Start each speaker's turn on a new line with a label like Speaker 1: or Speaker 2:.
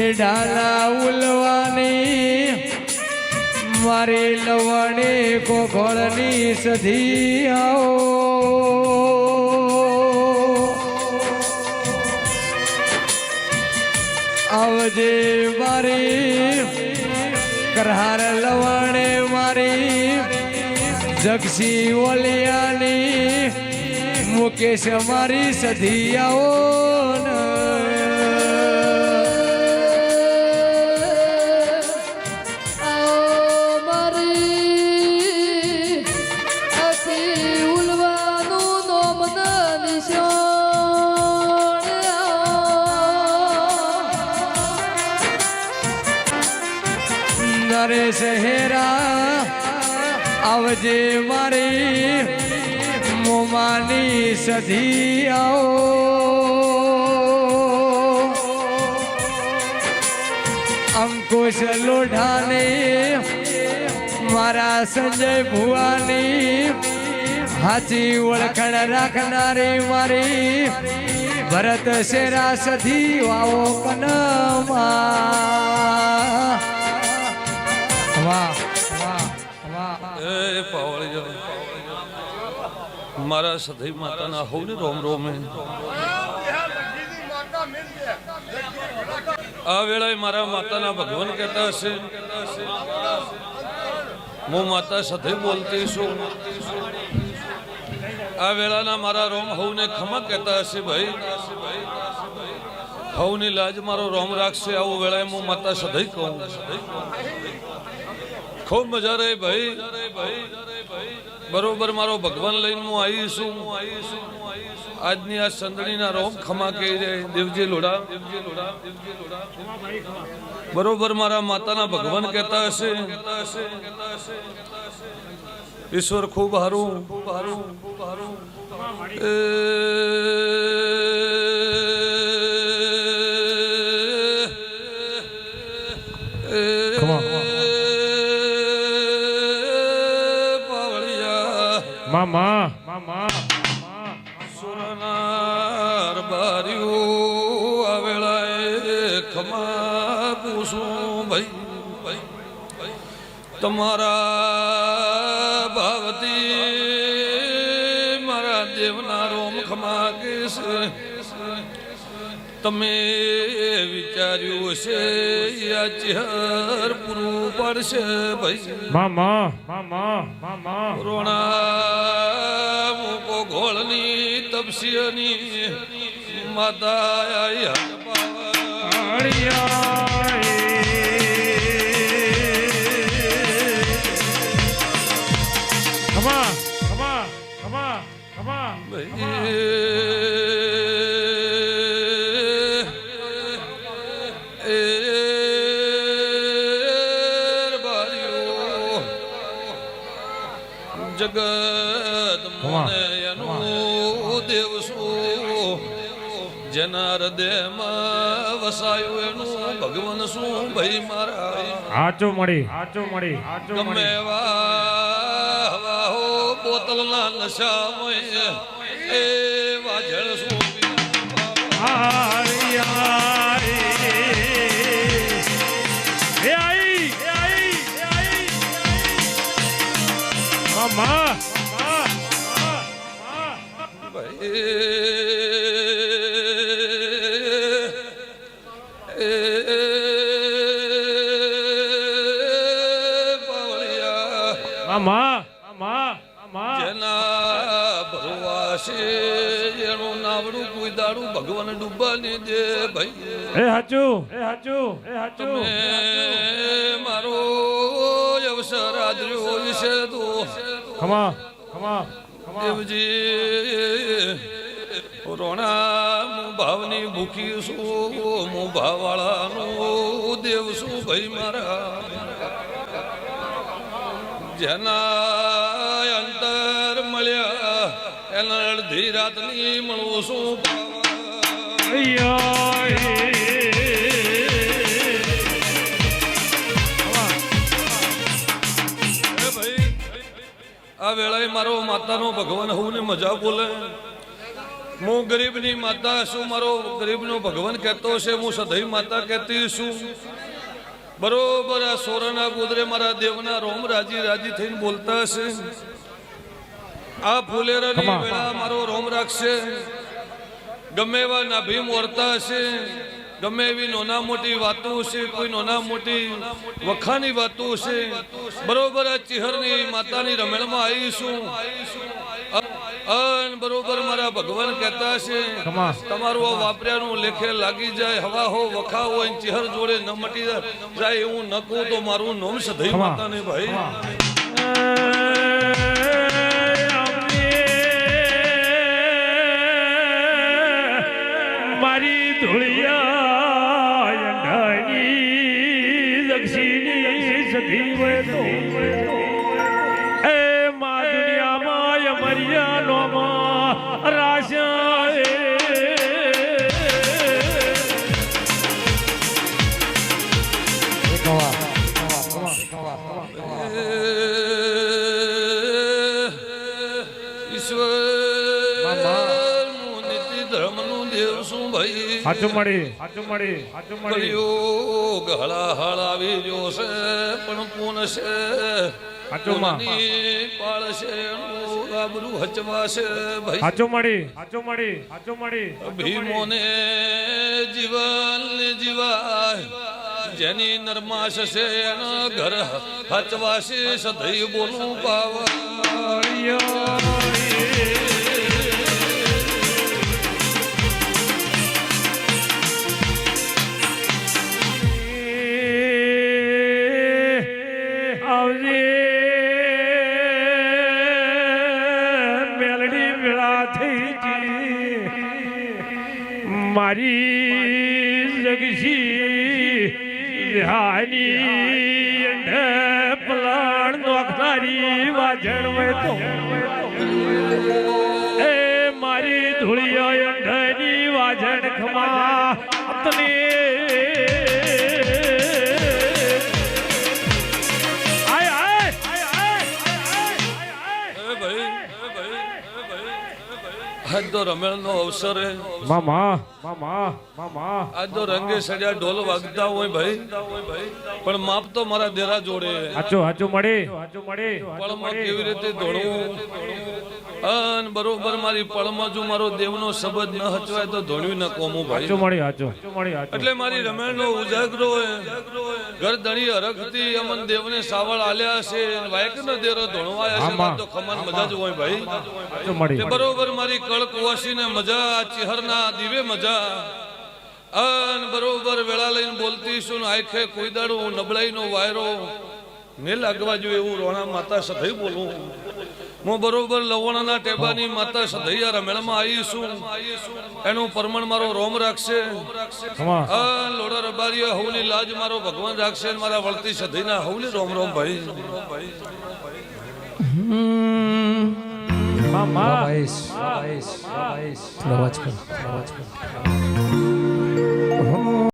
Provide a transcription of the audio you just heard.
Speaker 1: એ ડાલા ઉલવાની, મારી લવણી કોખળની સધી આવો. આવજે મારી, કરહાર લવણે મારી જગસી ઓલિયાની, મુકેશ મારી સધી નરેશ હેરા આવજે મારી મોમાની સધી આવો. અંકુશ લોઢાને, મારા સંજય ભુવાની હાચી ઓળખણ રાખનારી મારી ભરત શેરા સધી વાવો કનમાં.
Speaker 2: એ પાવળી મારા સધઈ માતાના હોવ ને રોમ રોમે. આ વેળાએ મારા માતાના ભગવાન કહેતા હશે, હું માતા સધઈ બોલતી છું. આ વેળાના મારા રોમ હવને ખમા કહેતા હશે, ભાઈ હવની લાજ મારો રોમ રાખશે. આવું વેળાએ હું માતા સધઈ કહું. ખૂબ મજા રહે ભાઈ. બરોબર મારો ભગવાન લઈને હું આવીશું આજની આ સંદણીના રોમ ખમા કહી રે દેવજી લોડા. બરોબર મારા માતાના ભગવાન કહેતા હશે. ઈશ્વર ખૂબ હારું. ખૂબ હારું ખૂબ હારું સુરનાર બાર્યું આવેલાએ ખમા પૂછું ભાઈ તમારા ભાવતી મારા દેવના રોમ ખમા કેસ તમે વિચાર્યું છે આ ચહેર પૂરું પડશે ભાઈ.
Speaker 1: મામા મામા મામા.
Speaker 2: રોણા મૂકો ઘોળની તપસીની માતા આઈ જેના હૃદયમાં વસાયું એનું. ભગવાન શું ભાઈ મારા?
Speaker 1: હાચો મળી. હાચો મળી. હાચો
Speaker 2: ગમે એવા વાહો બોતલના નશામય. એ વાજળ શું પીવા. ભગવાન ડૂબવાની દે ભાઈ
Speaker 1: એ હાચું એ હાચું એ હાચું.
Speaker 2: મારો અવસર આદર્યો છે તો.
Speaker 1: ખમા ખમા
Speaker 2: દેવજી રોણા ભાવની ભૂખી છું હું ભાવવાળાનું દેવ છું ભાઈ મારા. જેના અંતર મળ્યા. એના અડધી રાતની મળું શું પાવા. આ વેળાએ મારો માતાનો ભગવાન હું ને મજા બોલે. હું ગરીબની માતા છું, મારો ગરીબનો ભગવાન કહેતો છે, હું સદૈવ માતા કહેતી છું. બરોબર આ સોરાના ગોદરે મારા દેવના રોમ રાજી રાજી થઈને બોલતા હશે. આ ફુલેરાની વેળા મારો રોમ રાખશે. ગમે એવા નાભી મોરતા હશે ગમે એવી નાના મોટી વાતો હશે કોઈ નાના મોટી વખાની વાતો હશે. બરોબર આ ચિહરની માતાની રમેણમાં આવીશું. અન બરોબર મારા ભગવાન કહેતા છે તમારું આ વાપર્યાનું લેખે લાગી જાય હવા હો વખા હોય ને ચિહર જોડે ન મટી જાય. એવું ન કહું તો મારું નોમ સધઈ
Speaker 3: on.
Speaker 2: ભાઈ.
Speaker 3: મારી ધૂળિયા સધી હોય
Speaker 2: છે પણ પૂન છે?
Speaker 3: હાચું માં.
Speaker 2: પૂનની પાળ છે એનું? આબરૂ હચવાશે ભાઈ
Speaker 3: હાચું મળી હાચું મળી હાચું મળી
Speaker 2: ભીમોને જીવન જીવાય. જેની નરમાશ છે એના ઘર હચવાશે સદૈવ બોલું પાવા
Speaker 3: મેલડી વેળા થઈ જી મારી જગશી હાની અંડે પલાણ નોખનારી વાજણ હોય તો એ મારી ધૂળિયો અંડની વાજણ ખમા તને
Speaker 2: આજ તો રમેણનો અવસર હે.
Speaker 3: મામા મામા મામા.
Speaker 2: આજ તો રંગે સજા ઢોલ વાગતા હોય ભાઈ. પણ માપ તો મારા દેરા જોડે
Speaker 3: હાચો હાચો મળે હાચો મળે.
Speaker 2: પળમાં કેવી રીતે અન બરોબર મારી પળમાં જો મારો દેવનો શબ્દ ન હચવાય તો ધોળ્યું ન કોમું ભાઈ.
Speaker 3: હાચો હાચો મળે હાચો.
Speaker 2: એટલે મારી રમેણનો ઉજાગરો હે. ઘર ધણી હરખથી અમન દેવને સાવળ આલ્યા છે વાયકનો દેરો ધોણવાયા છે. તો ખમન મજા જ હોય ભાઈ. બરોબર મારી કળ કુવાસીને મજા ચિહરના દીવે મજા. અન બરોબર વેળા લઈને બોલતી શું આખે આંખે કોઈ દાડું નબળાઈનો વાયરો. ને લાગવા જોઈએ એવું રોણા માતા સધઈ બોલું. હું બરોબર લવણાના ટેબાની માતા સધૈયા રમેણમાં આવી છું. એનું પરમણ મારો રોમ રાખશે. લોડા રબારીયા હવની લાજ મારો ભગવાન રાખશે મારા વળતી સધઈના હવલી રોમ રોમ ભાઈ.
Speaker 3: Mamá.
Speaker 1: Mamá. Mamá. Mamá. Mamá. Mamá. Mamá. Mamá.